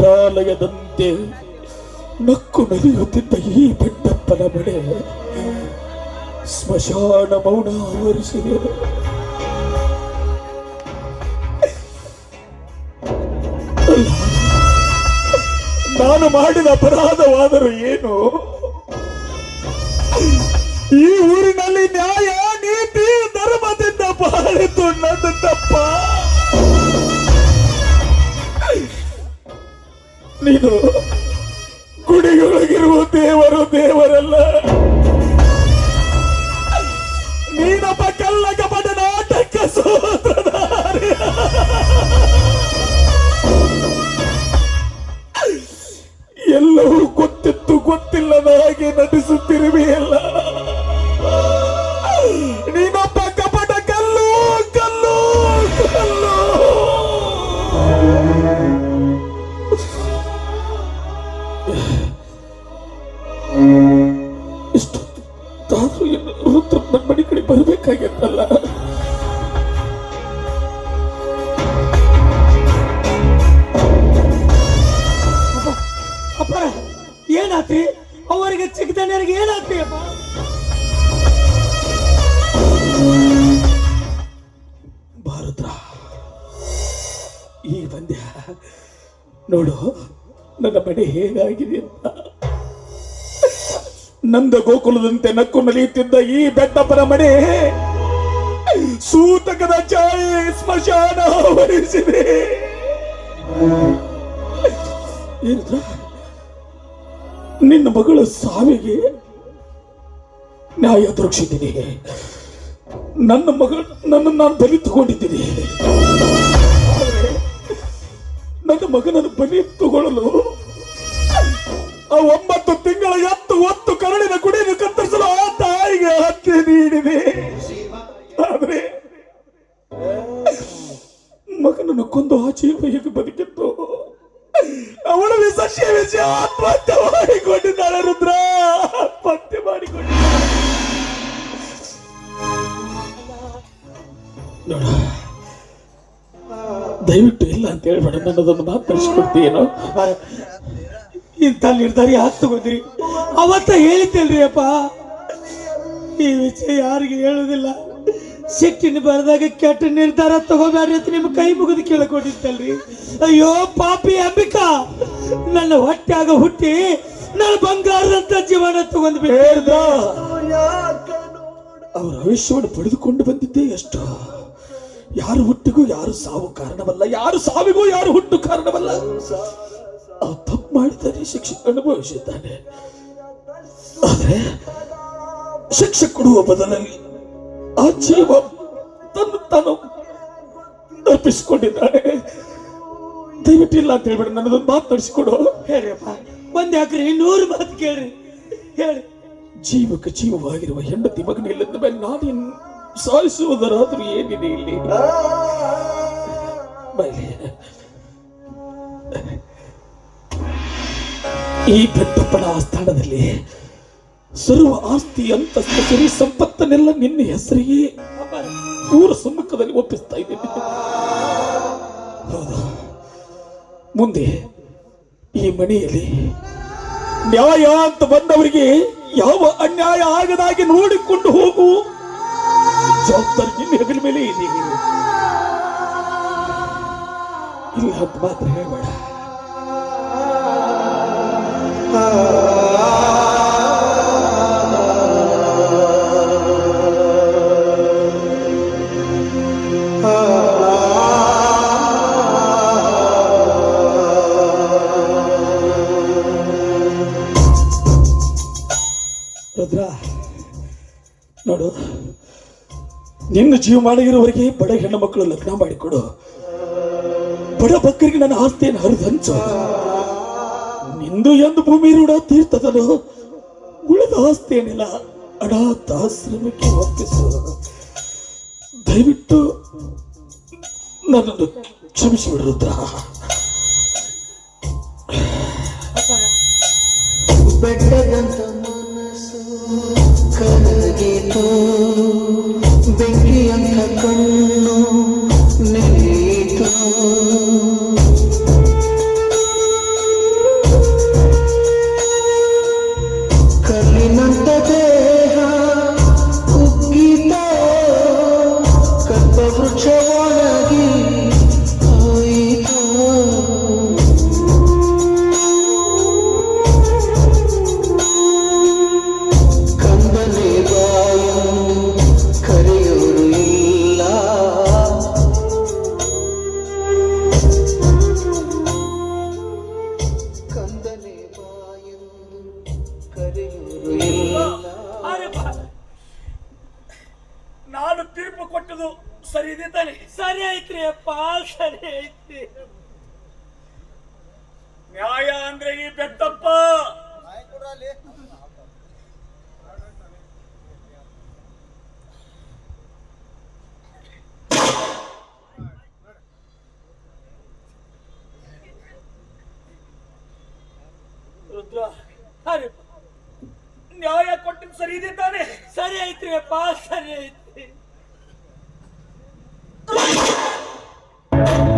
ಮಂತ್ರಾಲಯದಂತೆ ನಕ್ಕು ನಲಿಯುತ್ತಿದ್ದ ಈ ಬೆಟ್ಟಪ್ಪನ ಮನೆ ಸ್ಮಶಾನ ಮೌನ ಆವರಿಸಿದೆ. ನಾನು ಮಾಡಿದ ಅಪರಾಧವಾದರೂ ಏನು? ಈ ಊರಿನಲ್ಲಿ ನ್ಯಾಯ, ನೀತಿ, ಧರ್ಮದಿಂದ ಬಾಳಿತು ನನ್ನ ತಪ್ಪ. ನೀನು ಗೊತ್ತಿಲ್ಲದ ಹಾಗೆ ನಟಿಸುತ್ತಿರುವೆಯಲ್ಲ. ನೀನೊಬ್ಬ ಕಪಟ ಕಲ್ಲು ಕಲ್ಲು ಕಲ್ಲು. ಇಷ್ಟೊತ್ತು ತಾನು ಏನು ರುದ್ರ ನನ್ನ ಮನೆ ಕಡೆ ಬರಬೇಕಾಗಿತ್ತಲ್ಲ. ಏನಾತ್ರಿ? ಅವರಿಗೆ ಚಿಕ್ಕದಣ್ಣರಿಗೆ ಏನಾಗ್ತೀಯಪ್ಪ? ಅಪ್ಪ ಭಾರತ ಈ ಬಂದ್ಯ ನೋಡು, ನನ್ನ ಬಡಿ ಹೇಗಾಗಿದೆ ಅಂತ. ನಂದ ಗೋಕುಲದಂತೆ ನಕ್ಕು ನಲಿಯುತ್ತಿದ್ದ ಈ ಬೆಟ್ಟಪ್ಪನ ಮನೆ ಸೂತಕದ ಛಾಯೆ ಸ್ಮಶಾನ ಆವರಿಸಿದೆ ಏನಿದ್ರ ನಿನ್ನ ಮಗಳ ಸಾವಿಗೆ ನ್ಯಾಯ ದೊರಕಿಸಿದ್ದೀನಿ. ನನ್ನ ಮಗ ನನ್ನ ನಾನು ಬಲಿ ತಗೊಂಡಿದ್ದೀನಿ. ನನ್ನ ಮಗನನ್ನು ಬಲಿ ತಗೊಳ್ಳಲು ಆ ಒಂಬತ್ತು ತಿಂಗಳ ಎತ್ತು ಒತ್ತು ಕರಳಿನ ಕುಡಿಯನ್ನು ಕತ್ತರಿಸಲು ಆ ತಾಯಿಗೆ ಹತ್ಯೆ ನೀಡಿದೆ. ಆದ್ರೆ ಮಗನನ್ನು ಕೊಂದು ಆ ಜೀವ ಹೇಗೆ ಬದುಕಿತ್ತು ಅವಳು ಸಸ್ಯ, ವಿಷಯ, ಆತ್ಮಹತ್ಯೆ ದಯವಿಟ್ಟು ಇಲ್ಲ ಅಂತ ಹೇಳ್ಬೇಡ ನನ್ನದೊಂದು ಮಾತು ತರಿಸ್ಕೊಡ್ತೀನೋ ಇಂಥ ನಿರ್ಧಾರ ಯಾಕೆ ಅವತ್ತ ಹೇಳಿದ್ದಲ್ರಿ ಅಪ್ಪ. ಈ ವಿಷಯ ಯಾರಿಗೆ ಹೇಳುದಿಲ್ಲ. ಸಿಟ್ಟಿನ ಬರೆದಾಗ ಕೆಟ್ಟ ನಿರ್ಧಾರ ತಗೋಬೇಡ್ರಿ ಅಂತ ನಿಮ್ಮ ಕೈ ಮುಗಿದು ಕೇಳ್ಕೊಂಡಿದ್ದಲ್ರಿ ಅಯ್ಯೋ ಪಾಪಿ ಅಂಬಿಕಾ. ನನ್ನ ಹೊಟ್ಟೆಯಾಗ ಹುಟ್ಟಿ ನನ್ನ ಬಂಗಾರದಂತ ಜೀವನ ತಗೊಂಡ್ ಹೇಳ್ದ ಅವರ ಆಯುಷ್ಯವನ್ನು ಪಡೆದುಕೊಂಡು ಬಂದಿದ್ದೆ ಎಷ್ಟು. ಯಾರು ಹುಟ್ಟಿಗೂ ಯಾರು ಸಾವು ಕಾರಣವಲ್ಲ ಯಾರು ಸಾವಿಗೂ ಯಾರು ಹುಟ್ಟು ಕಾರಣವಲ್ಲ. ಅವ ತಪ್ಪು ಮಾಡಿದ್ದಾನೆ ಶಿಕ್ಷೆ ಅನುಭವಿಸಿದ್ದಾನೆ ಆದರೆ ಶಿಕ್ಷೆ ಕೊಡುವ ಬದಲಲ್ಲಿ ಆ ಜೀವ ತನ್ನ ತಾನು ಅರ್ಪಿಸಿಕೊಂಡಿದ್ದಾನೆ ದಯವಿಟ್ಟು ಇಲ್ಲ ಅಂತ ಹೇಳ್ಬೇಡ ನನ್ನದೊಂದು ಮಾತು ನಡೆಸಿಕೊಡು. ಹೇಳ್ರಿಪ್ಪ ಒಂದ್ ಯಾಕ್ರಿ ನೂರು ಮಾತು ಕೇಳ್ರಿ. ಹೇಳಿ. ಜೀವಕ್ಕೆ ಜೀವವಾಗಿರುವ ಹೆಂಡತಿ ಮಗನಿಲ್ಲದ ಮೇಲೆ ನಾನೇನು ಸಾಯಿಸುವುದರಾದ್ರೂ ಏನಿದೆ ಇಲ್ಲಿ? ಈ ಬೆಟ್ಟಪ್ಪನ ಆಸ್ಥಾನದಲ್ಲಿ ಸರ್ವ ಆಸ್ತಿ ಅಂತ ಸಿರಿ ಸಂಪತ್ತನ್ನೆಲ್ಲ ನಿನ್ನ ಹೆಸರಿಗೆ ಊರ ಸಮ್ಮುಖದಲ್ಲಿ ಒಪ್ಪಿಸ್ತಾ ಇದ್ದೀನಿ. ಹೌದು. ಮುಂದೆ ಈ ಮನೆಯಲ್ಲಿ ನ್ಯಾಯ ಅಂತ ಬಂದವರಿಗೆ ಯಾವ ಅನ್ಯಾಯ ಆಗದಾಗಿ ನೋಡಿಕೊಂಡು ಹೋಗು. ಜವಾಬ್ದಾರಿ ನಿನ್ನ ಹೆಗಲ ಮೇಲೆ ಇದೆ. ಇಲ್ಲ ಅಂತ ಮಾತ್ರ ಹೇಳಬೇಡ. ರುದ್ರ ನೋಡು ನಿನ್ನ ಜೀವಮಾನಗಿರುವವರೆಗೆ ಬಡ ಹೆಣ್ಣು ಮಕ್ಕಳು ಲಗ್ನ ಮಾಡಿಕೊಡು. ಬಡ ಬಕ್ಕರಿಗೆ ನನ್ನ ಆಸ್ತಿಯನ್ನು ಹರಿದು ಹಂಚು ನಿಂದು ಎಂದು ಭೂಮಿ ರೂಢ ತೀರ್ಥದನು ಉಳಿದ ಆಸ್ತಿ ಏನಿಲ್ಲ ಅನಾಥಾಶ್ರಮಕ್ಕೆ ಒಪ್ಪಿಸು. ದಯವಿಟ್ಟು ನನ್ನನ್ನು ಕ್ಷಮಿಸಿ ರುದ್ರ. ಬೆಟ್ಟದಂತ ಮನಸ್ಸು ಕರಗಿತು. ಕಲ್ಲಿನಂತ ಸರಿ ಐತ್ರಿ ಸರಿ ಐತಿ. ನ್ಯಾಯ ಅಂದ್ರೆ ಈ ಬೆತ್ತಪ್ಪ ರುದ್ರ ಅರೆ ನ್ಯಾಯ ಕೊಟ್ಟಿದ್ ಸರಿ ಇದೆ ತಾನೆ. ಸರಿ ಐತ್ರಿ ಅಪ್ಪ ಸರಿ ಐತಿ Thank you.